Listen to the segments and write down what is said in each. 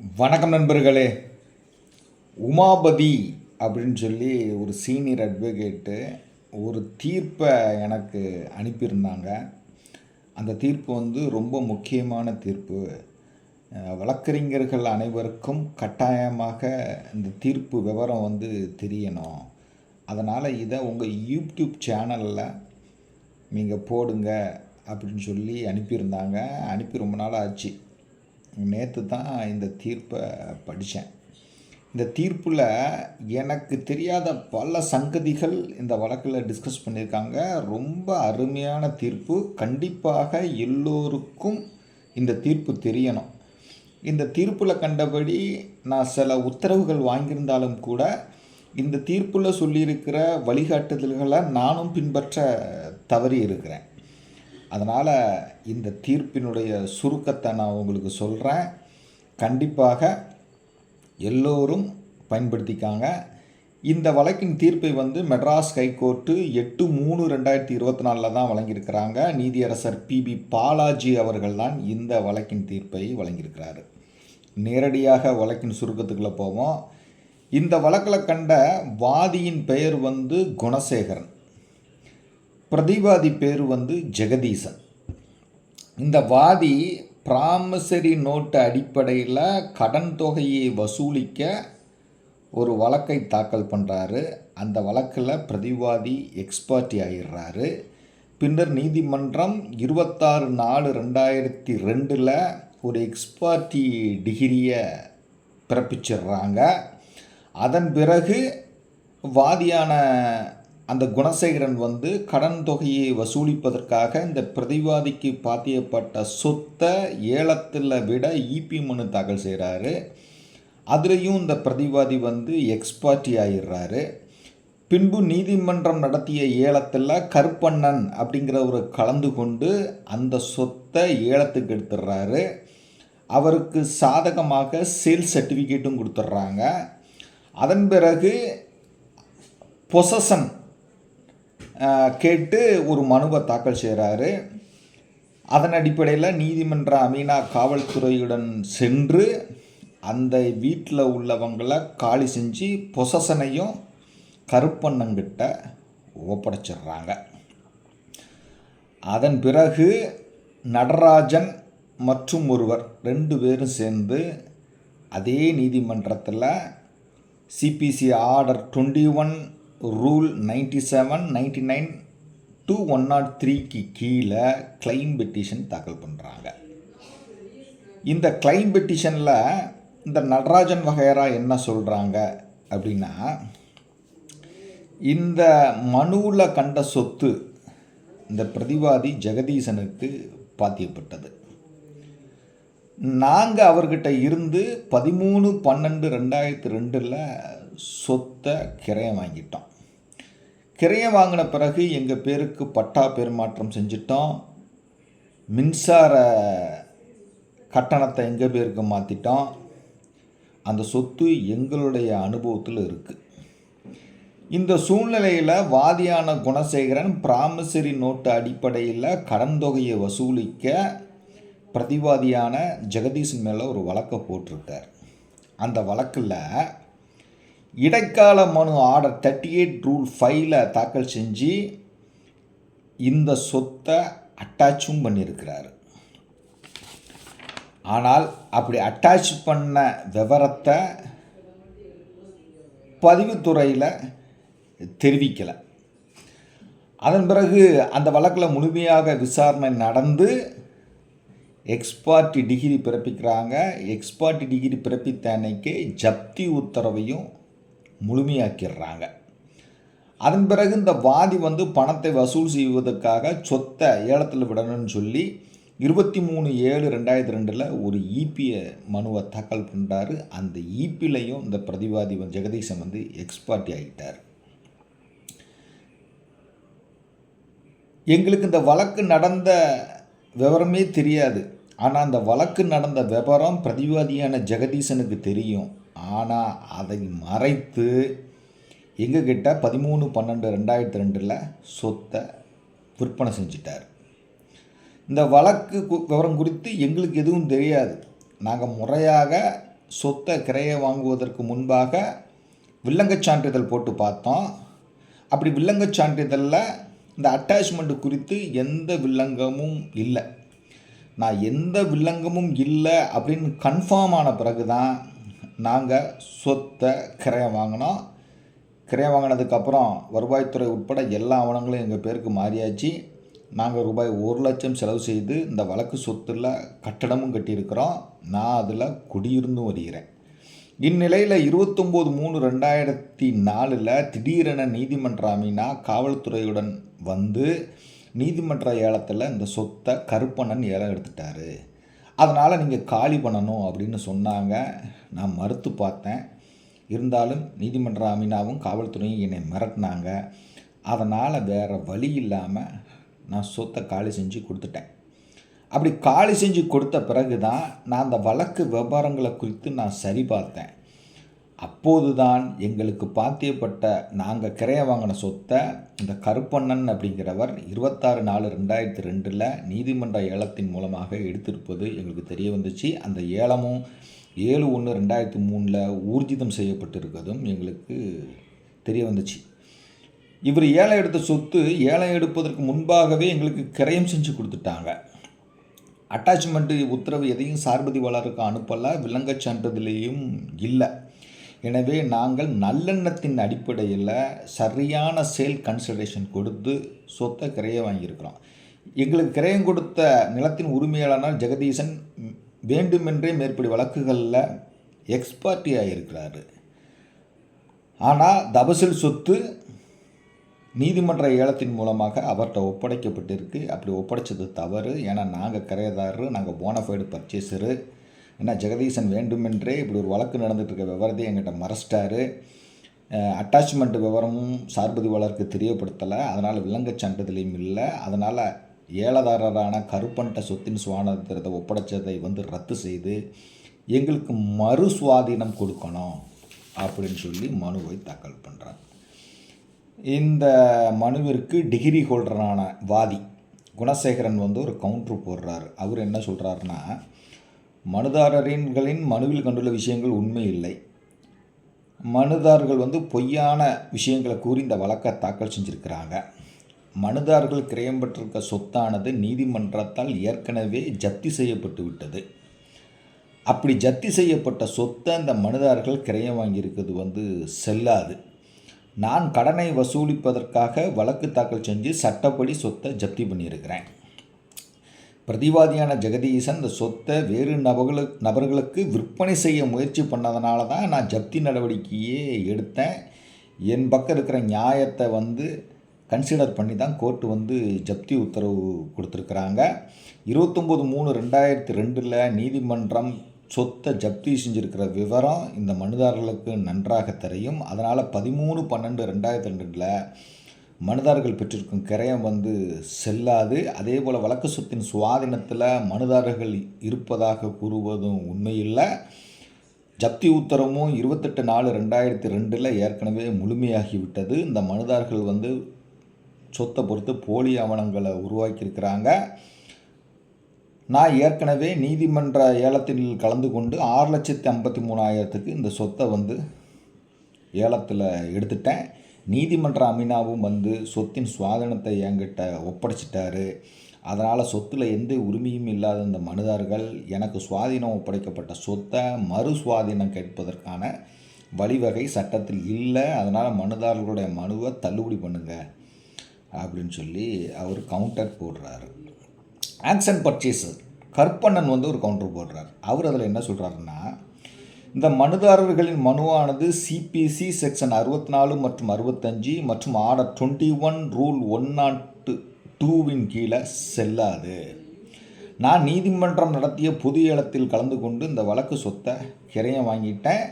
வணக்கம் நண்பர்களே. உமாபதி அப்படின்னு சொல்லி ஒரு சீனியர் அட்வொகேட்டு ஒரு தீர்ப்பை எனக்கு அனுப்பியிருந்தாங்க. அந்த தீர்ப்பு வந்து ரொம்ப முக்கியமான தீர்ப்பு. வழக்கறிஞர்கள் அனைவருக்கும் கட்டாயமாக இந்த தீர்ப்பு விவரம் வந்து தெரியணும். அதனால் இதை உங்கள் யூடியூப் சேனலில் நீங்கள் போடுங்க அப்படின்னு சொல்லி அனுப்பியிருந்தாங்க. அனுப்பி ரொம்ப நாள் ஆச்சு. நேற்று தான் இந்த தீர்ப்பை படித்தேன் இந்த தீர்ப்பில் எனக்கு தெரியாத பல சங்கதிகள் இந்த வழக்கில் டிஸ்கஸ் பண்ணியிருக்காங்க. ரொம்ப அருமையான தீர்ப்பு. கண்டிப்பாக எல்லோருக்கும் இந்த தீர்ப்பு தெரியணும். இந்த தீர்ப்பில் கண்டபடி நான் சில உத்தரவுகள் வாங்கியிருந்தாலும் கூட இந்த தீர்ப்பில் சொல்லியிருக்கிற வழிகாட்டுதல்களை நானும் பின்பற்ற தவறி இருக்கிறேன் அதனால் இந்த தீர்ப்பினுடைய சுருக்கத்தை நான் உங்களுக்கு சொல்கிறேன் கண்டிப்பாக எல்லோரும் பயன்படுத்திக்காங்க. இந்த வழக்கின் தீர்ப்பை வந்து மெட்ராஸ் ஹைகோர்ட்டு எட்டு மூணு ரெண்டாயிரத்தி இருபத்தி நாலில் தான் வழங்கியிருக்கிறாங்க. நீதியரசர் பிபி பாலாஜி அவர்கள் தான் இந்த வழக்கின் தீர்ப்பை வழங்கியிருக்கிறாரு. நேரடியாக வழக்கின் சுருக்கத்துக்குள்ளே போவோம். இந்த வழக்கில் கண்ட வாதியின் பெயர் வந்து குணசேகரன். பிரதிவாதி பேர் வந்து ஜெகதீசன். இந்த வாதி ப்ராமிசரி நோட்டு அடிப்படையில் கடன் தொகையை வசூலிக்க ஒரு வழக்கை தாக்கல் பண்ணுறாரு அந்த வழக்கில் பிரதிவாதி எக்ஸ்பர்ட்டி ஆகிடுறாரு பின்னர் நீதிமன்றம் இருபத்தாறு நாலு ரெண்டாயிரத்தி ரெண்டில் ஒரு எக்ஸ்பர்ட்டி டிகிரியை பிறப்பிச்சிடுறாங்க. அதன் பிறகு வாதியான அந்த குணசேகரன் வந்து கடன் தொகையை வசூலிப்பதற்காக இந்த பிரதிவாதிக்கு பாத்தியப்பட்ட சொத்தை ஏலத்தில் விட இபி மனு தாக்கல் செய்கிறாரு அதுலேயும் இந்த பிரதிவாதி வந்து எக்ஸ்பார்ட்டி ஆயிடுறாரு. பின்பு நீதிமன்றம் நடத்திய ஏலத்தில் கருப்பண்ணன் அப்படிங்கிறவர் கலந்து கொண்டு அந்த சொத்தை ஏலத்துக்கு எடுத்துடுறாரு. அவருக்கு சாதகமாக சேல் சர்டிஃபிகேட்டும் கொடுத்துட்றாங்க. அதன் பிறகு பொசசன் கேட்டு ஒரு மனுவை தாக்கல் செய்கிறாரு அதன் அடிப்படையில் நீதிமன்ற அமீனா காவல்துறையுடன் சென்று அந்த வீட்டில் உள்ளவங்களை காலி செஞ்சு பொசசனையும் கருப்பண்ணங்கிட்ட ஒப்படைச்சிடுறாங்க. அதன் பிறகு நடராஜன் மற்றும் ஒருவர் ரெண்டு பேரும் சேர்ந்து அதே நீதிமன்றத்தில் CPC order twenty one rule ninety seven ninety nine to one nought த்ரீக்கு கீழே கிளைம் பெட்டிஷன் தாக்கல் பண்ணுறாங்க இந்த கிளைம் பெட்டிஷனில் இந்த நடராஜன் வகையரா என்ன சொல்கிறாங்க அப்படின்னா இந்த மனுவில் கண்ட சொத்து இந்த பிரதிவாதி ஜெகதீசனுக்கு பாத்தியப்பட்டது. நாங்கள் அவர்கிட்ட இருந்து பதிமூணு பன்னெண்டு ரெண்டாயிரத்தி ரெண்டில் சொத்தை கிரையம் வாங்கிட்டோம். கிரையை வாங்கின பிறகு எங்கள் பேருக்கு பட்டா பெருமாற்றம் செஞ்சிட்டோம். மின்சார கட்டணத்தை எங்கள் பேருக்கு மாற்றிட்டோம் அந்த சொத்து எங்களுடைய அனுபவத்தில் இருக்குது இந்த சூழ்நிலையில் வாதியான குணசேகரன் பிராமசரி நோட்டு அடிப்படையில் கடன் தொகையை வசூலிக்க பிரதிவாதியான ஜெகதீஷன் மேலே ஒரு வழக்கை போட்டிருக்கார். அந்த வழக்கில் இடைக்கால மனு ஆர்டர் தேர்ட்டி எயிட் ரூல் ஃபைவ்ல தாக்கல் செஞ்சு இந்த சொத்தை அட்டாச்சும் பண்ணியிருக்கிறாரு. ஆனால் அப்படி அட்டாச் பண்ண விவரத்தை பதிவுத்துறையில் தெரிவிக்கலை. அதன் பிறகு அந்த வழக்கில் முழுமையாக விசாரணை நடந்து எக்ஸ்பார்ட்டி டிகிரி பிறப்பிக்கிறாங்க. எக்ஸ்பார்ட்டி டிகிரி பிறப்பித்த அன்னைக்கு ஜப்தி உத்தரவையும் முழுமையாக்கிடுறாங்க. அதன் பிறகு இந்த வாதி வந்து பணத்தை வசூல் செய்வதற்காக சொத்தை ஏலத்தில் விடணும்னு சொல்லி இருபத்தி மூணு ஏழு ரெண்டாயிரத்தி ரெண்டில் ஒரு ஈபியை மனுவை தாக்கல் பண்ணுறாரு அந்த ஈபிலையும் இந்த பிரதிவாதி ஜெகதீசன் வந்து எக்ஸ்பார்ட்டி ஆகிட்டார். எங்களுக்கு இந்த வழக்கு நடந்த விவரமே தெரியாது. ஆனால் அந்த வழக்கு நடந்த விவரம் பிரதிவாதியான ஜெகதீசனுக்கு தெரியும். ஆனால் அதை மறைத்து எங்ககிட்ட பதிமூணு பன்னெண்டு ரெண்டாயிரத்தி ரெண்டில் சொத்தை விற்பனை செஞ்சிட்டார். இந்த வழக்கு கு- விவரம் குறித்து எங்களுக்கு எதுவும் தெரியாது. நாங்கள் முறையாக சொத்தை கிரைய வாங்குவதற்கு முன்பாக வில்லங்கச் சான்றிதழ் போட்டு பார்த்தோம். அப்படி வில்லங்கச் சான்றிதழில் இந்த அட்டாச்மெண்ட் குறித்து எந்த வில்லங்கமும் இல்லை. நான் எந்த வில்லங்கமும் இல்லை அப்படின்னு கன்ஃபார்ம் ஆன பிறகு தான் நாங்கள் சொத்தை கிரையம் வாங்கினோம். கிரையம் வாங்கினதுக்கப்புறம் வருவாய்த்துறை உட்பட எல்லா ஆவணங்களும் எங்கள் பேருக்கு மாறியாச்சு. நாங்கள் ரூபாய் ஒரு லட்சம் செலவு செய்து இந்த வழக்கு சொத்தில் கட்டடமும் கட்டியிருக்கிறோம். நான் அதில் குடியிருந்தும் வருகிறேன். இந்நிலையில் இருபத்தொம்போது மூணு ரெண்டாயிரத்தி நாலில் திடீரென நீதிமன்ற அமீனா காவல்துறையுடன் வந்து நீதிமன்ற ஏலத்தில் இந்த சொத்தை கருப்பண்ணன் ஏலம் எடுத்துட்டாரு. அதனால் நீங்கள் காலி பண்ணணும் அப்படின்னு சொன்னாங்க. நான் மறுத்து பார்த்தேன். இருந்தாலும் நீதிமன்ற அமீனாவும் காவல்துறையும் என்னை மிரட்டினாங்க. அதனால் வேறு வழி இல்லாமல் நான் சொத்தை காலி செஞ்சு கொடுத்துட்டேன். அப்படி காலி செஞ்சு கொடுத்த பிறகு தான் நான் அந்த வழக்கு விவரங்களை குறித்து நான் சரி பார்த்தேன். அப்போதுதான் எங்களுக்கு பாத்தியப்பட்ட நாங்கள் கிரைய வாங்கின சொத்தை இந்த கருப்பண்ணன் அப்படிங்கிறவர் இருபத்தாறு நாலு ரெண்டாயிரத்தி ரெண்டில் நீதிமன்ற ஏலத்தின் மூலமாக எடுத்திருப்பது எங்களுக்கு தெரிய வந்துச்சு. அந்த ஏலமும் ஏழு ஒன்று ரெண்டாயிரத்தி மூணில் ஊர்ஜிதம் செய்யப்பட்டிருக்கிறதும் எங்களுக்கு தெரிய வந்துச்சு. இவர் ஏலம் எடுத்த சொத்து ஏலம் எடுப்பதற்கு முன்பாகவே எங்களுக்கு கிரயம் செஞ்சு கொடுத்துட்டாங்க. அட்டாச்மெண்ட்டு உத்தரவு எதையும் சார்பதிவாளருக்கு அனுப்பலை விலங்கச் சான்றிதழையும் இல்லை. எனவே நாங்கள் நல்லெண்ணத்தின் அடிப்படையில் சரியான சேல் கன்சிடரேஷன் கொடுத்து சொத்தை கிரைய வாங்கியிருக்கிறோம். எங்களுக்கு கிரயம் கொடுத்த நிலத்தின் உரிமையாளனார் ஜெகதீசன் வேண்டுமென்றே மேற்படி வழக்குகளில் எக்ஸ்பர்ட்டி ஆகியிருக்கிறாரு ஆனால் தபசில் சொத்து நீதிமன்ற ஏலத்தின் மூலமாக அவர்கிட்ட ஒப்படைக்கப்பட்டிருக்கு. அப்படி ஒப்படைச்சது தவறு. ஏன்னா நாங்கள் கிரையதாரரு நாங்கள் போனஃபைடு பர்ச்சேஸரு ஏன்னா ஜெகதீசன் வேண்டுமென்றே இப்படி ஒரு வழக்கு நடந்துகிட்ருக்க இருக்க விவரத்தையும் எங்கிட்ட மறைச்சிட்டாரு. அட்டாச்மெண்ட் விவரமும் சார்பதிவாளருக்கு தெரியப்படுத்தலை. அதனால் விலங்கச் சான்றிதழையும் இல்லை. அதனால் ஏலதாரரான கருப்பன்ட்ட சொத்தின் சுவானத்திரத்தை ஒப்படைச்சதை வந்து ரத்து செய்து எங்களுக்கு மறு சுவாதீனம் கொடுக்கணும் அப்படின்னு சொல்லி மனுவை தாக்கல் பண்ணுறாங்க இந்த மனுவிற்கு டிகிரி ஹோல்டரான வாதி குணசேகரன் வந்து ஒரு கவுண்ட்ரு போடுறாரு. அவர் என்ன சொல்கிறாருன்னா மனுதாரரின்களின் மனுவில் கண்டுள்ள விஷயங்கள் உண்மை இல்லை. மனுதாரர்கள் வந்து பொய்யான விஷயங்களை கூறி இந்த வழக்கை தாக்கல் செஞ்சுருக்கிறாங்க. மனுதாரர்கள் கிரயம் பெற்றிருக்க சொத்தானது நீதிமன்றத்தால் ஏற்கனவே ஜப்தி செய்யப்பட்டு விட்டது. அப்படி ஜப்தி செய்யப்பட்ட சொத்தை இந்த மனுதாரர்கள் கிரயம் வாங்கியிருக்கிறது வந்து செல்லாது. நான் கடனை வசூலிப்பதற்காக வழக்கு தாக்கல் செஞ்சு சட்டப்படி சொத்தை ஜப்தி பண்ணியிருக்கிறேன். பிரதிவாதியான ஜெகதீசன் இந்த சொத்தை வேறு நபர்களுக்கு நபர்களுக்கு விற்பனை செய்ய முயற்சி பண்ணதுனால தான் நான் ஜப்தி நடவடிக்கையே எடுத்தேன். என் பக்கம் இருக்கிற நியாயத்தை வந்து கன்சிடர் பண்ணி தான் கோர்ட்டு வந்து ஜப்தி உத்தரவு கொடுத்துருக்குறாங்க. இருபத்தொம்போது மூணு ரெண்டாயிரத்தி ரெண்டில் நீதிமன்றம் சொத்தை ஜப்தி செஞ்சுருக்கிற விவரம் இந்த மனுதாரர்களுக்கு நன்றாக தெரியும். அதனால் பதிமூணு பன்னெண்டு ரெண்டாயிரத்தி ரெண்டில் மனுதாரர்கள் பெற்றிருக்கும் கிரயம் வந்து செல்லாது. அதே போல் வழக்கு சொத்தின் சுவாதீனத்தில் மனுதாரர்கள் இருப்பதாக கூறுவதும் உண்மையில்லை. ஜப்தி உத்தரவும் இருபத்தெட்டு நாலு ரெண்டாயிரத்தி ரெண்டில் ஏற்கனவே முழுமையாகிவிட்டது இந்த மனுதாரர்கள் வந்து சொத்தை பொறுத்து போலி ஆவணங்களை உருவாக்கியிருக்கிறாங்க. நான் ஏற்கனவே நீதிமன்ற ஏலத்தில் கலந்து கொண்டு ஆறு லட்சத்தி ஐம்பத்தி மூணாயிரத்துக்கு இந்த சொத்தை வந்து ஏலத்தில் எடுத்துட்டேன். நீதிமன்ற அமீனாவும் வந்து சொத்தின் சுவாதீனத்தை என்கிட்ட ஒப்படைச்சிட்டாரு. அதனால் சொத்தில் எந்த உரிமையும் இல்லாத இந்த மனுதார்கள் எனக்கு சுவாதீனம் ஒப்படைக்கப்பட்ட சொத்தை மறு சுவாதீனம் கேட்பதற்கான வழிவகை சட்டத்தில் இல்லை. அதனால் மனுதாரர்களுடைய மனுவை தள்ளுபடி பண்ணுங்க அப்படின்னு சொல்லி அவர் கவுண்டர் போடுறாரு. ஆக்ஷன் பர்ச்சேஸர் கற்பண்ணன் வந்து ஒரு கவுண்டர் போடுறார். அவர் அதில் என்ன சொல்கிறாருன்னா இந்த மனுதாரர்களின் மனுவானது சிபிசி செக்ஷன் அறுபத்தி நாலு மற்றும் அறுபத்தஞ்சு மற்றும் order twenty one rule one nought டூவின் கீழே செல்லாது. நான் நீதிமன்றம் நடத்திய பொது ஏலத்தில் கலந்து கொண்டு இந்த வழக்கு சொத்தை கிரையம் வாங்கிட்டேன்.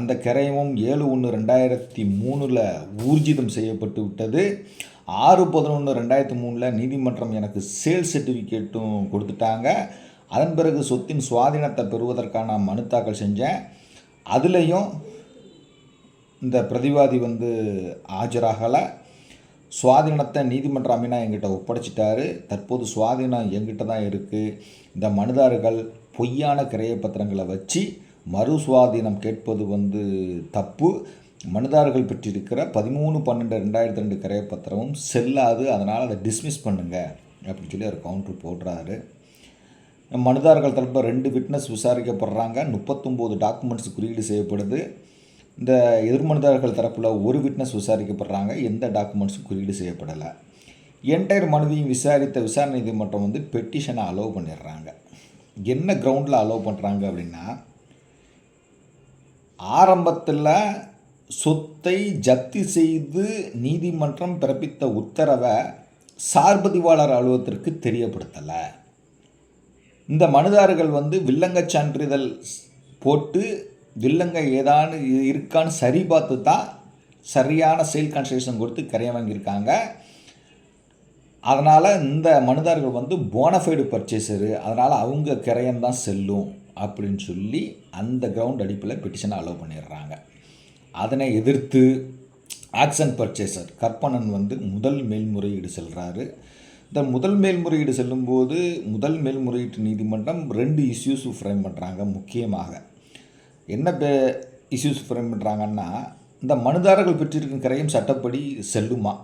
அந்த கிரையமும் ஏழு ஒன்று ரெண்டாயிரத்தி மூணில் ஊர்ஜிதம் செய்யப்பட்டு விட்டது. ஆறு பதினொன்று ரெண்டாயிரத்தி மூணில் நீதிமன்றம் எனக்கு சேல் சர்டிஃபிகேட்டும் கொடுத்துட்டாங்க. அதன் பிறகு சொத்தின் சுவாதீனத்தை பெறுவதற்கான மனு தாக்கல் செஞ்சேன் அதுலேயும் இந்த பிரதிவாதி வந்து ஆஜராகலை. சுவாதீனத்தை நீதிமன்ற அமீனா எங்கிட்ட ஒப்படைச்சிட்டாரு. தற்போது சுவாதீனம் எங்கிட்ட தான் இருக்குது இந்த மனுதாரர்கள் பொய்யான கிரைய பத்திரங்களை வச்சு மறு சுவாதீனம் கேட்பது வந்து தப்பு. மனுதாரர்கள் பெற்றிருக்கிற பதிமூணு பன்னெண்டு ரெண்டாயிரத்தி ரெண்டு கிரையப்பத்திரமும் செல்லாது. அதனால் அதை டிஸ்மிஸ் பண்ணுங்க. அப்படின்னு சொல்லி அவர் கவுண்டர் போடுறாரு. மனுதாரர்கள் தரப்பில் ரெண்டு விட்னஸ் விசாரிக்கப்படுறாங்க. முப்பத்தொம்போது டாக்குமெண்ட்ஸ் குறியீடு செய்யப்படுது. இந்த எதிர்மனுதாரர்கள் தரப்பில் ஒரு விட்னஸ் விசாரிக்கப்படுறாங்க. எந்த டாக்குமெண்ட்ஸும் குறியீடு செய்யப்படலை. என்டையர் மனுவையும் விசாரித்த விசாரணை நீதிமன்றம் வந்து பெட்டிஷனை அலோவ் பண்ணிடுறாங்க. என்ன கிரவுண்டில் அலோவ் பண்ணுறாங்க அப்படின்னா ஆரம்பத்தில் சொத்தை ஜப்தி செய்து நீதிமன்றம் பிறப்பித்த உத்தரவை சார்பதிவாளர் அலுவலகத்திற்கு தெரியப்படுத்தலை. இந்த மனுதாரர்கள் வந்து வில்லங்கச் சான்றிதழ் போட்டு வில்லங்க ஏதானு இருக்கான்னு சரி பார்த்து தான் சரியான சேல் கன்ஸ்ட்ரக்ஷன் கொடுத்து கரையை வாங்கியிருக்காங்க. அதனால் இந்த மனுதாரர்கள் வந்து போனஃபைடு பர்ச்சேசரு அதனால் அவங்க கிரையம் தான் செல்லும் அப்படின்னு சொல்லி அந்த கிரவுண்ட் அடிப்பில் பெட்டிஷனை அலோவ் பண்ணிடுறாங்க. அதனை எதிர்த்து ஆக்ஷன் பர்ச்சேசர் கற்பனன் வந்து முதல் மேல்முறையீடு செல்கிறாரு இந்த முதல் மேல்முறையீடு செல்லும்போது முதல் மேல்முறையீட்டு நீதிமன்றம் ரெண்டு இஷ்யூஸ் ஃப்ரேம் பண்ணுறாங்க முக்கியமாக. என்ன பே இஷ்யூஸ் ஃப்ரேம் பண்ணுறாங்கன்னா இந்த மனுதாரர்கள் பெற்றிருக்கும் கிரையம் சட்டப்படி செல்லுமா?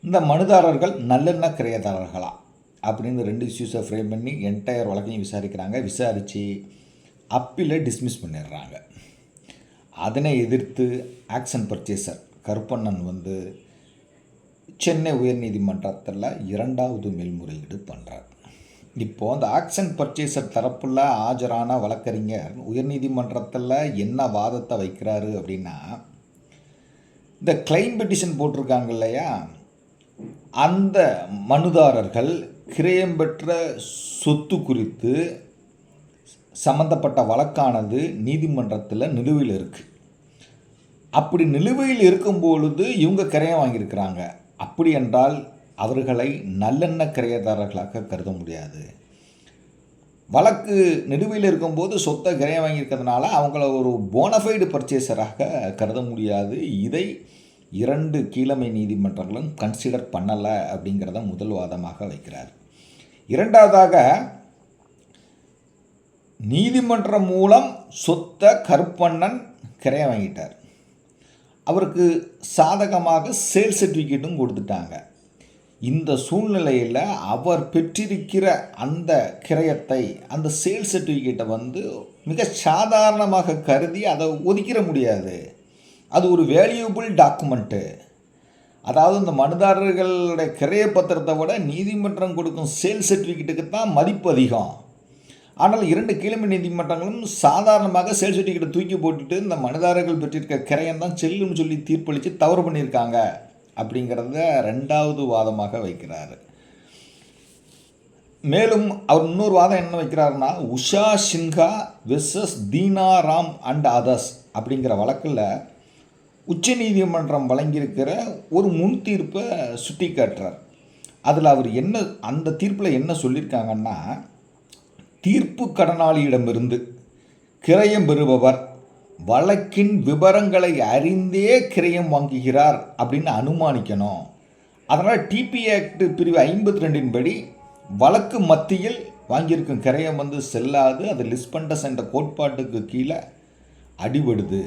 இந்த மனுதாரர்கள் நல்லெண்ண கிரையதாரர்களா? அப்படின்னு ரெண்டு இஷ்யூஸை ஃப்ரேம் பண்ணி என்டையர் வழக்கையும் விசாரிக்கிறாங்க. விசாரித்து அப்பீலை டிஸ்மிஸ் பண்ணிடுறாங்க. அதனை எதிர்த்து ஆக்ஷன் பர்ச்சேசர் கருப்பண்ணன் வந்து சென்னை உயர்நீதிமன்றத்தில் இரண்டாவது மேல்முறையீடு பண்ணுறார் இப்போது அந்த ஆக்ஷன் பர்ச்சேசர் தரப்பில் ஆஜரான வழக்கறிஞர் உயர்நீதிமன்றத்தில் என்ன வாதத்தை வைக்கிறாரு அப்படின்னா இந்த கிளைம் பெட்டிஷன் போட்டிருக்காங்க இல்லையா? அந்த மனுதாரர்கள் கிரயம் பெற்ற சொத்து குறித்து சம்பந்தப்பட்ட வழக்கானது நீதிமன்றத்தில் நிலுவையில் இருக்குது அப்படி நிலுவையில் இருக்கும் பொழுது இவங்க கிரயம் வாங்கியிருக்கிறாங்க. அப்படியென்றால் அவர்களை நல்லெண்ண கிரையதாரர்களாக கருத முடியாது. வழக்கு நிலுவையில் இருக்கும்போது சொத்தை கிரையம் வாங்கியிருக்கிறதுனால அவங்கள ஒரு போனஃபைடு பர்ச்சேசராக கருத முடியாது. இதை இரண்டு கீழமை நீதிமன்றங்களும் கன்சிடர் பண்ணலை அப்படிங்கிறத முதல் வாதமாக வைக்கிறார். இரண்டாவதாக நீதிமன்றம் மூலம் சொத்தை கருப்பண்ணன் கிரையம் வாங்கிட்டார். அவருக்கு சாதகமாக சேல் சர்டிஃபிகேட்டும் கொடுத்துட்டாங்க. இந்த சூழ்நிலையில் அவர் பெற்றிருக்கிற அந்த கிரயத்தை அந்த சேல் சர்டிஃபிகேட்டை வந்து மிக சாதாரணமாக கருதி அதை ஒதுக்கிட முடியாது. அது ஒரு வேல்யூபிள் டாக்குமெண்ட்டு அதாவது இந்த மனுதாரர்களுடைய கிரைய பத்திரத்தை விட நீதிமன்றம் கொடுக்கும் சேல் சர்டிஃபிகேட்டுக்கு தான் மதிப்பு அதிகம். ஆனால் இரண்டு கீழமை நீதிமன்றங்களும் சாதாரணமாக சேல் சர்டிஃபிகேட் தூக்கி போட்டுட்டு இந்த மனுதாரர்கள் பெற்றிருக்க கிரையம் தான் செல்லுன்னு சொல்லி தீர்ப்பளித்து தவறு பண்ணியிருக்காங்க அப்படிங்கிறத ரெண்டாவது வாதமாக வைக்கிறாரு. மேலும் அவர் இன்னொரு வாதம் என்ன வைக்கிறாருன்னா Usha Sinha versus Deena Ram and others அப்படிங்கிற வழக்கில் உச்ச நீதிமன்றம் வழங்கியிருக்கிற ஒரு முன் தீர்ப்பை சுட்டி காட்டுறார் அதில் அவர் என்ன அந்த தீர்ப்பில் என்ன சொல்லியிருக்காங்கன்னா தீர்ப்பு கடனாளியிடமிருந்து கிரயம் பெறுபவர் வழக்கின் விவரங்களை அறிந்தே கிரயம் வாங்குகிறார் அப்படின்னு அனுமானிக்கணும். அதனால் டிபி ஆக்ட் பிரிவு ஐம்பத்தி ரெண்டின் படி வழக்கு மத்தியில் வாங்கியிருக்கும் கிரயம் வந்து செல்லாது அது லிஸ்பண்டஸ் என்ற கோட்பாட்டுக்கு கீழே அடிபடுது.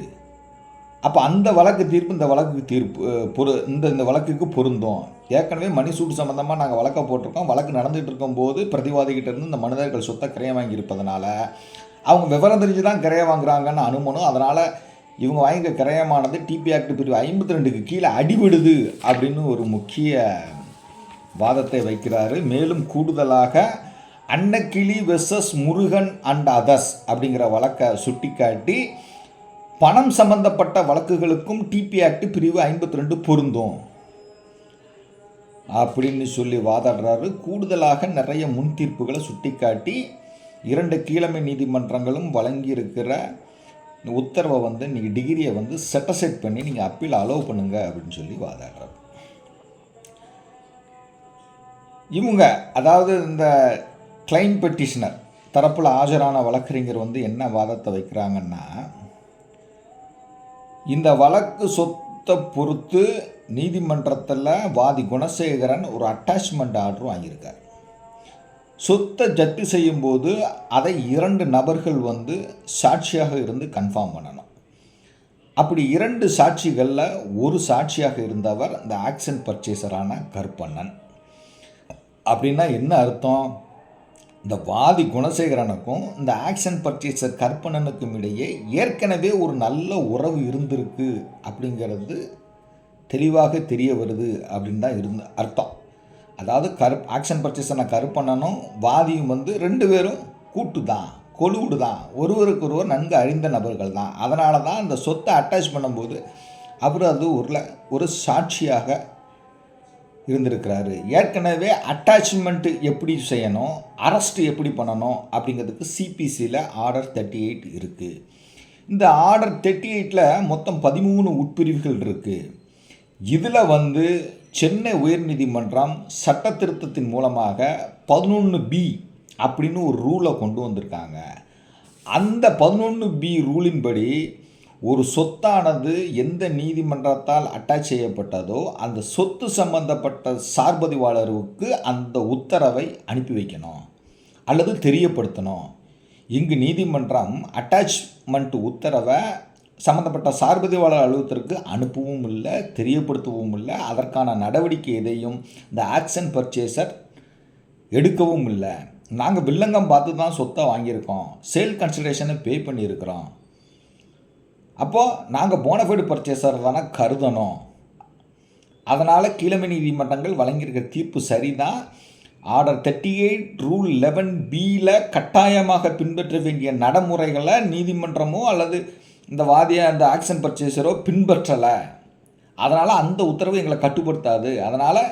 அப்போ அந்த வழக்கு தீர்ப்பு இந்த வழக்கு தீர்ப்பு பொரு இந்த இந்த வழக்குக்கு பொருந்தும். ஏற்கனவே மணிசூடு சம்மந்தமாக நாங்கள் வழக்கை போட்டிருக்கோம். வழக்கு நடந்துகிட்டு இருக்கும்போது பிரதிவாதிகிட்ட இருந்து இந்த மனிதர்கள் சொத்தை கிரையம் வாங்கியிருப்பதனால அவங்க விவரம் தெரிஞ்சு தான் கிரைய வாங்குறாங்கன்னு அனுமனும். அதனால் இவங்க வாங்கிக்க கிரயமானது டிபி ஆக்ட் பிரிவு ஐம்பத்தி ரெண்டுக்கு கீழே அடிபடுது அப்படின்னு ஒரு முக்கிய வாதத்தை வைக்கிறாரு. மேலும் கூடுதலாக Annakili versus Murugan and others அப்படிங்கிற வழக்கை சுட்டிக்காட்டி பணம் சம்பந்தப்பட்ட வழக்குகளுக்கும் டிபி ஆக்ட் பிரிவு ஐம்பத்தி ரெண்டு பொருந்தும். அப்படின்னு சொல்லி வாதாடுறாரு. கூடுதலாக நிறைய முன் தீர்ப்புகளை சுட்டிக்காட்டி இரண்டு கீழமை நீதிமன்றங்களும் வழங்கியிருக்கிற உத்தரவை வந்து நீங்கள் டிகிரியை வந்து செட்டசெட் பண்ணி நீங்கள் அப்பீல் அலோவ் பண்ணுங்க அப்படின்னு சொல்லி வாதாடுறாரு. இவங்க அதாவது இந்த கிளைம் பெட்டிஷனர் தரப்பில் ஆஜரான வழக்கறிஞர் வந்து என்ன வாதத்தை வைக்கிறாங்கன்னா இந்த வழக்கு சொத்தை பொறுத்து நீதிமன்றத்தில் வாதி குணசேகரன் ஒரு அட்டாச்மெண்ட் ஆர்டர் வாங்கியிருக்கார். சொத்தை ஜப்தி செய்யும்போது அதை இரண்டு நபர்கள் வந்து சாட்சியாக இருந்து கன்ஃபார்ம் பண்ணணும். அப்படி இரண்டு சாட்சிகளில் ஒரு சாட்சியாக இருந்தவர் இந்த ஆக்ஷன் பர்ச்சேசரான கருப்பண்ணன். அப்படின்னா என்ன அர்த்தம்? இந்த வாதி குணசேகரனுக்கும் இந்த ஆக்ஷன் பர்ச்சேசர் கற்பனனுக்கும் இடையே ஏற்கனவே ஒரு நல்ல உறவு இருந்திருக்கு அப்படிங்கிறது தெளிவாக தெரிய வருது அப்படின்னு தான் இருந்த அர்த்தம். அதாவது கரு ஆக்ஷன் பர்ச்சேசனை கருப்பண்ணனும் வாதியும் வந்து ரெண்டு பேரும் கூட்டு தான் கொலுவுடு தான் ஒருவருக்கொருவர் நன்கு அறிந்த நபர்கள் தான். அதனால தான் அந்த சொத்தை அட்டாச் பண்ணும்போது அவர் அது ஒரு ஒரு சாட்சியாக இருந்திருக்கிறாரு. ஏற்கனவே அட்டாச்மெண்ட்டு எப்படி செய்யணும் அரெஸ்ட் எப்படி பண்ணணும் அப்படிங்கிறதுக்கு சிபிசியில் ஆர்டர் தேர்ட்டி எயிட் இருக்குது இந்த ஆர்டர் தேர்ட்டி எயிட்டில் மொத்தம் பதிமூணு உட்பிரிவுகள் இருக்குது இதில் வந்து சென்னை உயர்நீதிமன்றம் சட்ட திருத்தத்தின் மூலமாக பதினொன்று பி அப்படின்னு ஒரு ரூலை கொண்டு வந்திருக்காங்க. அந்த பதினொன்று பி ரூலின்படி ஒரு சொத்தானது எந்த நீதிமன்றத்தால் அட்டாச் செய்யப்பட்டதோ அந்த சொத்து சம்பந்தப்பட்ட சார்பதிவாளருக்கு அந்த உத்தரவை அனுப்பி வைக்கணும் அல்லது தெரியப்படுத்தணும். இங்கு நீதிமன்றம் அட்டாச்மெண்ட் உத்தரவை சம்மந்தப்பட்ட சார்பதிவாளர் அலுவலகத்திற்கு அனுப்பவும் இல்லை தெரியப்படுத்தவும் இல்லை. அதற்கான நடவடிக்கை எதையும் இந்த ஆக்ஷன் பர்ச்சேசர் எடுக்கவும் இல்லை. நாங்கள் வில்லங்கம் பார்த்து தான் சொத்தை வாங்கியிருக்கோம். சேல் கன்சிடரேஷனை பே பண்ணியிருக்கிறோம். அப்போது நாங்கள் போனஃபைடு பர்ச்சேசர் தானே கருதணும். அதனால் கீழமை நீதிமன்றங்கள் வழங்கியிருக்கிற தீர்ப்பு சரிதான். Order thirty eight rule eleven பியில் கட்டாயமாக பின்பற்ற வேண்டிய நடைமுறைகளை நீதிமன்றமோ அல்லது இந்த வாதிய அந்த ஆக்ஷன் பர்ச்சேசரோ பின்பற்றலை. அதனால் அந்த உத்தரவு எங்களை கட்டுப்படுத்தாது. அதனால்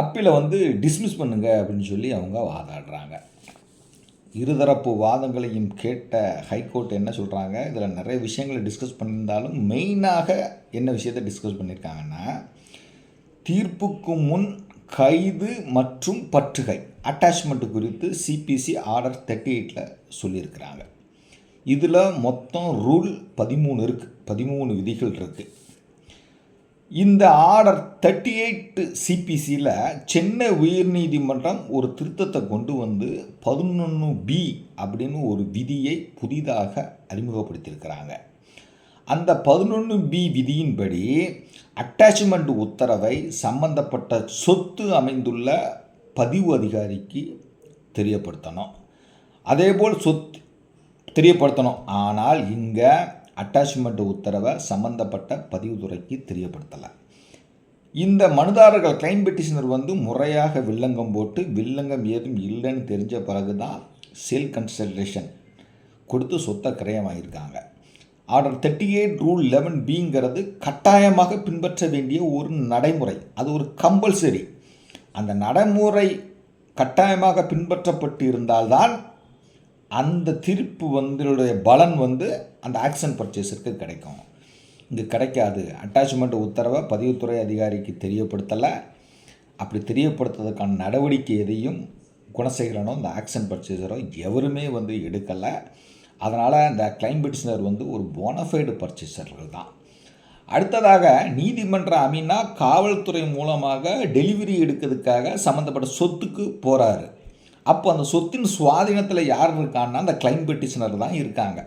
அப்பீலை வந்து டிஸ்மிஸ் பண்ணுங்க அப்படின்னு சொல்லி அவங்க வாதாடுறாங்க. இருதரப்பு வாதங்களையும் கேட்ட ஹைகோர்ட் என்ன சொல்கிறாங்க இதில் நிறைய விஷயங்களை டிஸ்கஸ் பண்ணியிருந்தாலும் மெயினாக என்ன விஷயத்தை டிஸ்கஸ் பண்ணியிருக்காங்கன்னா தீர்ப்புக்கு முன் கைது மற்றும் பற்றுகை அட்டாச்மெண்ட் குறித்து சிபிசி ஆர்டர் தேர்ட்டி எயிட்டில் சொல்லியிருக்கிறாங்க. இதில் மொத்தம் ரூல் பதிமூணு இருக்குது பதிமூணு விதிகள் இருக்குது இந்த ஆர்டர் தேர்ட்டி எயிட் சிபிசியில் சென்னை உயர்நீதிமன்றம் ஒரு திருத்தத்தை கொண்டு வந்து பதினொன்று பி அப்படின்னு ஒரு விதியை புதிதாக அறிமுகப்படுத்தியிருக்கிறாங்க. அந்த பதினொன்று பி விதியின்படி அட்டாச்மெண்ட் உத்தரவை சம்பந்தப்பட்ட சொத்து அமைந்துள்ள பதிவு அதிகாரிக்கு தெரியப்படுத்தணும். அதேபோல் சொத்து தெரியப்படுத்தணும். ஆனால் இங்கே அட்டாச்மெண்ட் உத்தரவை சம்பந்தப்பட்ட பதிவுத்துறைக்கு தெரியப்படுத்தலை. இந்த மனுதாரர்கள் கிளைம் பெட்டிஷனர் வந்து முறையாக வில்லங்கம் போட்டு வில்லங்கம் ஏதும் இல்லைன்னு தெரிஞ்ச பிறகு தான் சேல் கன்சல்டேஷன் கொடுத்து சொத்தை கிரயமாயிருக்காங்க. Order thirty eight rule eleven பிங்கிறது கட்டாயமாக பின்பற்ற வேண்டிய ஒரு நடைமுறை. அது ஒரு கம்பல்சரி அந்த நடைமுறை கட்டாயமாக பின்பற்றப்பட்டு இருந்தால்தான் அந்த திருப்பு வந்துடைய பலன் வந்து அந்த ஆக்ஷன் பர்ச்சேஸருக்கு கிடைக்கும். இங்கே கிடைக்காது. அட்டாச்மெண்ட் உத்தரவை பதிவுத்துறை அதிகாரிக்கு தெரியப்படுத்தலை. அப்படி தெரியப்படுத்துறதுக்கான நடவடிக்கை எதையும் குணசேகரனோ இந்த ஆக்ஷன் பர்ச்சேஸரோ எவருமே வந்து எடுக்கலை. அதனால் இந்த கிளைம் பெட்டிஷனர் வந்து ஒரு போனஃபைடு பர்ச்சேசர்கள் தான். அடுத்ததாக நீதிமன்ற அமீனா காவல்துறை மூலமாக டெலிவரி எடுக்கிறதுக்காக சம்மந்தப்பட்ட சொத்துக்கு போகிறாரு அப்போ அந்த சொத்தின் சுவாதீனத்தில் யார் இருக்கான்னா அந்த கிளைம் பெட்டிஷனர் தான் இருக்காங்க.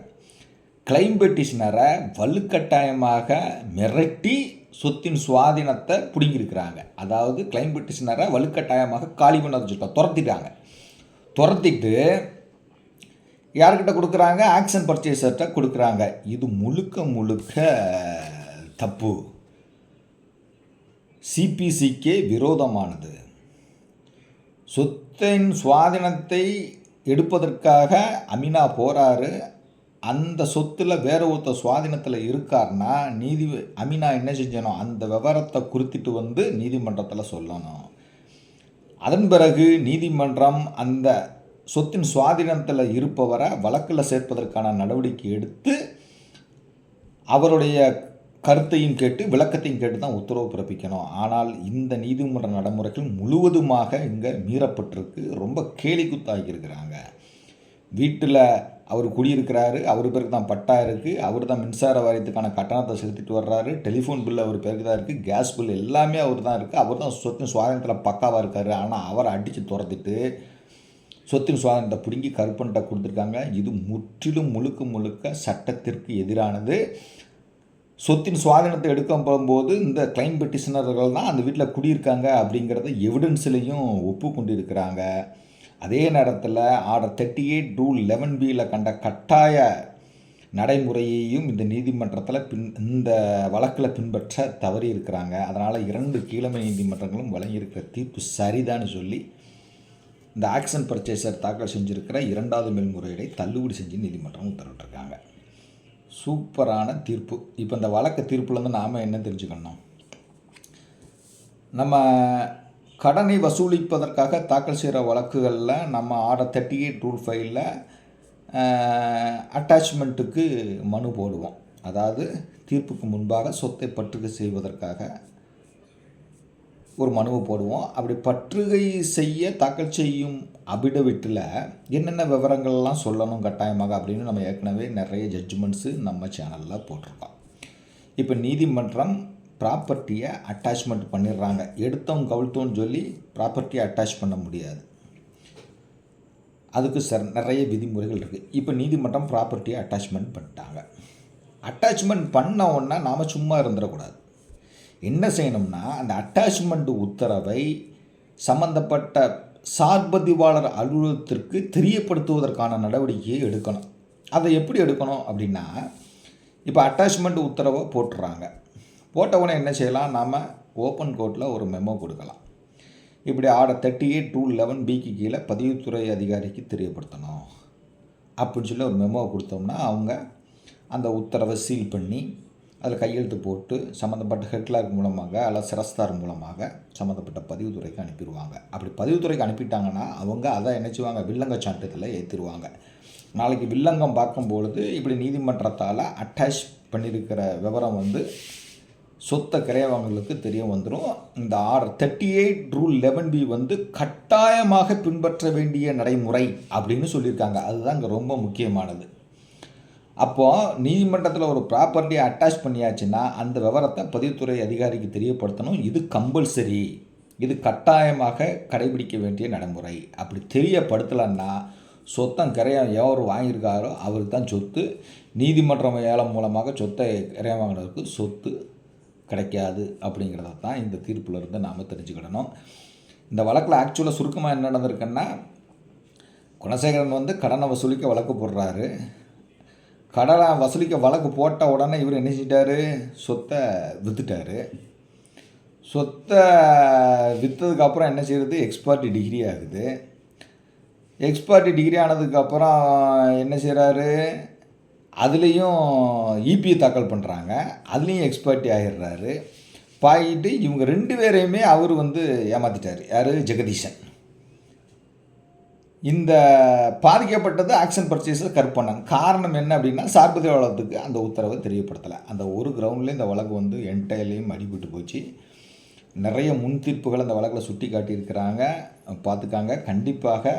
கிளைம் பெட்டிஷனரை வலுக்கட்டாயமாக மிரட்டி சொத்தின் சுவாதீனத்தை பிடுங்கியிருக்கிறாங்க. அதாவது கிளைம் பெட்டிஷனரை வலுக்கட்டாயமாக காலி பண்ண வச்சுருக்காங்க துரத்திட்டாங்க. துரத்திட்டு யார்கிட்ட கொடுக்குறாங்க? ஆக்ஷன் பர்ச்சேசர்கிட்ட கொடுக்குறாங்க. இது முழுக்க முழுக்க தப்பு. சிபிசிக்கே விரோதமானது. சொத்தின் சுவாதீனத்தை எடுப்பதற்காக அமினா போகிறாரு அந்த சொத்தில் வேற ஒருத்தர் சுவாதீனத்தில் இருக்கார்னா நீதி அமினா என்ன செஞ்சணும் அந்த விவரத்தை குறித்திட்டு வந்து நீதிமன்றத்தில் சொல்லணும். அதன் பிறகு நீதிமன்றம் அந்த சொத்தின் சுவாதீனத்தில் இருப்பவரை வழக்கில் சேர்ப்பதற்கான நடவடிக்கை எடுத்து அவருடைய கருத்தையும் கேட்டு விளக்கத்தையும் கேட்டு தான் உத்தரவு பிறப்பிக்கணும். ஆனால் இந்த நீதிமன்ற நடைமுறைகள் முழுவதுமாக இங்கே மீறப்பட்டிருக்கு. ரொம்ப கேலி குத்தாகியிருக்கிறாங்க வீட்டில் அவர் குடியிருக்கிறாரு அவர் பேருக்கு தான் பட்டா இருக்குது அவர் தான் மின்சார வாரியத்துக்கான கட்டணத்தை செலுத்திட்டு வர்றாரு டெலிஃபோன் பில் அவர் பேருக்கு தான் இருக்குது கேஸ் பில் எல்லாமே அவர் தான் இருக்குது அவர் தான் சொத்தின் சுவாதனத்தில் பக்காவாக இருக்கார் ஆனால் அவரை அடித்து துரத்திட்டு சொத்தின் சுவாதனத்தை பிடுங்கி கருப்பன்ட்ட கொடுத்துருக்காங்க. இது முற்றிலும் முழுக்க முழுக்க சட்டத்திற்கு எதிரானது. சொத்தின் சுவாதீனத்தை எடுக்க போகும்போது இந்த கிளைம் பெட்டிஷனர்கள் தான் அந்த வீட்டில் குடியிருக்காங்க அப்படிங்கிறத எவிடன்ஸ்லையும் ஒப்புக்கொண்டிருக்கிறாங்க. அதே நேரத்தில் order thirty eight rule eleven பியில் கண்ட கட்டாய நடைமுறையையும் இந்த நீதிமன்றத்தில் பின் இந்த வழக்கில் பின்பற்ற தவறி இருக்கிறாங்க அதனால் இரண்டு கீழமை நீதிமன்றங்களும் வழங்கியிருக்கிற தீர்ப்பு சரிதான்னு சொல்லி இந்த ஆக்ஷன் பர்ச்சேசர் தாக்கல் செஞ்சுருக்கிற இரண்டாவது மேல்முறையீடை தள்ளுபடி செஞ்சு நீதிமன்றம் உத்தரவிட்டிருக்காங்க. சூப்பரான தீர்ப்பு. இப்போ இந்த வழக்கு தீர்ப்புலேருந்து நாம் என்ன தெரிஞ்சுக்கணும் நம்ம கடனை வசூலிப்பதற்காக தாக்கல் செய்கிற வழக்குகளில் நம்ம ஆர்டர் தேர்ட்டி எயிட் ரூல் ஃபைவ்ல அட்டாச்மெண்ட்டுக்கு மனு போடுவோம். அதாவது தீர்ப்புக்கு முன்பாக சொத்தை பற்றுகை செய்வதற்காக ஒரு மனுவை போடுவோம். அப்படி பற்றுகை செய்ய தாக்கல் செய்யும் அபிடவிட்டில் என்னென்ன விவரங்கள்லாம் சொல்லணும் கட்டாயமாக அப்படின்னு நம்ம ஏற்கனவே நிறைய ஜட்ஜ்மெண்ட்ஸு நம்ம சேனலில் போட்டிருக்கோம். இப்போ நீதிமன்றம் ப்ராப்பர்ட்டியை அட்டாச்மெண்ட் பண்ணிடுறாங்க. எடுத்தோம் கவுழ்த்தோன்னு சொல்லி ப்ராப்பர்ட்டியை அட்டாச் பண்ண முடியாது. அதுக்கு சார் நிறைய விதிமுறைகள் இருக்குது இப்போ நீதிமன்றம் ப்ராப்பர்ட்டியை அட்டாச்மெண்ட் பண்ணிட்டாங்க. அட்டாச்மெண்ட் பண்ண உடனே நாம் சும்மா இருந்துடக்கூடாது. என்ன செய்யணும்னா அந்த அட்டாச்மெண்ட் உத்தரவை சம்பந்தப்பட்ட சார்பதிவாளர் அலுவலகத்திற்கு தெரியப்படுத்துவதற்கான நடவடிக்கையை எடுக்கணும். அதை எப்படி எடுக்கணும் அப்படின்னா இப்போ அட்டாச்மெண்ட் உத்தரவை போட்டுறாங்க. போட்ட உடனே என்ன செய்யலாம்? நாம் ஓப்பன் கோர்ட்டில் ஒரு மெமோ கொடுக்கலாம். இப்படி order thirty eight two eleven பிக்கு கீழே பதிவுத்துறை அதிகாரிக்கு தெரியப்படுத்தணும். அப்படின்னு சொல்லி ஒரு மெமோ கொடுத்தோம்னா அவங்க அந்த உத்தரவை சீல் பண்ணி அதில் கையெழுத்து போட்டு சம்மந்தப்பட்ட ஹெட்லாக் மூலமாக அல்லது சிரஸ்தார் மூலமாக சம்மந்தப்பட்ட பதிவுத்துறைக்கு அனுப்பிடுவாங்க. அப்படி பதிவுத்துறைக்கு அனுப்பிட்டாங்கன்னா அவங்க அதை என்ன வில்லங்க சான்றிதழை ஏற்றிடுவாங்க நாளைக்கு வில்லங்கம் பார்க்கும்பொழுது இப்படி நீதிமன்றத்தால் அட்டாச் பண்ணியிருக்கிற விவரம் வந்து சொத்தை கிரையவங்களுக்கு தெரிய வந்துடும் இந்த R thirty eight rule eleven B வந்து கட்டாயமாக பின்பற்ற வேண்டிய நடைமுறை அப்படின்னு சொல்லியிருக்காங்க. அதுதான் இங்கே ரொம்ப முக்கியமானது. அப்போது நீதிமன்றத்தில் ஒரு ப்ராப்பர்ட்டியை அட்டாச் பண்ணியாச்சுன்னா அந்த விவரத்தை பதிவுத்துறை அதிகாரிக்கு தெரியப்படுத்தணும். இது கம்பல்சரி இது கட்டாயமாக கடைபிடிக்க வேண்டிய நடைமுறை. அப்படி தெரியப்படுத்தலைன்னா சொத்தம் கிரையம் எவர் வாங்கியிருக்காரோ அவருக்கு தான் சொத்து. நீதிமன்றம் ஏலம் மூலமாக சொத்தை கிரையம் வாங்கினதுக்கு சொத்து கிடைக்காது அப்படிங்கிறத தான் இந்த தீர்ப்பில் இருந்து நாம் தெரிஞ்சுக்கிடணும். இந்த வழக்கில் ஆக்சுவலாக சுருக்கமாக என்ன நடந்திருக்குன்னா குணசேகரன் வந்து கடனை வசூலிக்க வழக்கு போடுறாரு. கடனை வசூலிக்க வழக்கு போட்ட உடனே இவர் என்ன செஞ்சிட்டாரு? சொத்தை விற்றுட்டாரு சொத்தை விற்றதுக்கப்புறம் என்ன செய்கிறது எக்ஸ்பர்ட் டிகிரி ஆகுது. எக்ஸ்பர்ட் டிகிரி ஆனதுக்கப்புறம் என்ன செய்கிறாரு அதுலேயும் இபி தாக்கல் பண்ணுறாங்க அதுலேயும் எக்ஸ்பர்ட்டி ஆகிடுறாரு பாயிட்டு இவங்க ரெண்டு பேரையுமே அவர் வந்து ஏமாற்றிட்டார் யார்? ஜெகதீஷன் இந்த பாதிக்கப்பட்டது ஆக்ஷன் பர்ச்சேஸில் கற்பண்ணன் காரணம் என்ன அப்படின்னா சார்பதி வளத்துக்கு அந்த உத்தரவை தெரியப்படுத்தலை. அந்த ஒரு கிரவுண்ட்லேயும் இந்த வழக்கு வந்து என்டையர்லேயும் அடிபட்டு போச்சு. நிறைய முன் தீர்ப்புகள் அந்த வழக்கில் சுட்டி காட்டியிருக்கிறாங்க. பார்த்துக்காங்க. கண்டிப்பாக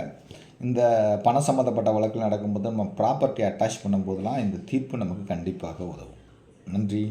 இந்த பண சம்மந்தப்பட்ட வழக்கில் நடக்கும்போது நம்ம ப்ராப்பர்ட்டி அட்டாச் பண்ணும்போதெல்லாம் இந்த தீர்ப்பு நமக்கு கண்டிப்பாக உதவும். நன்றி.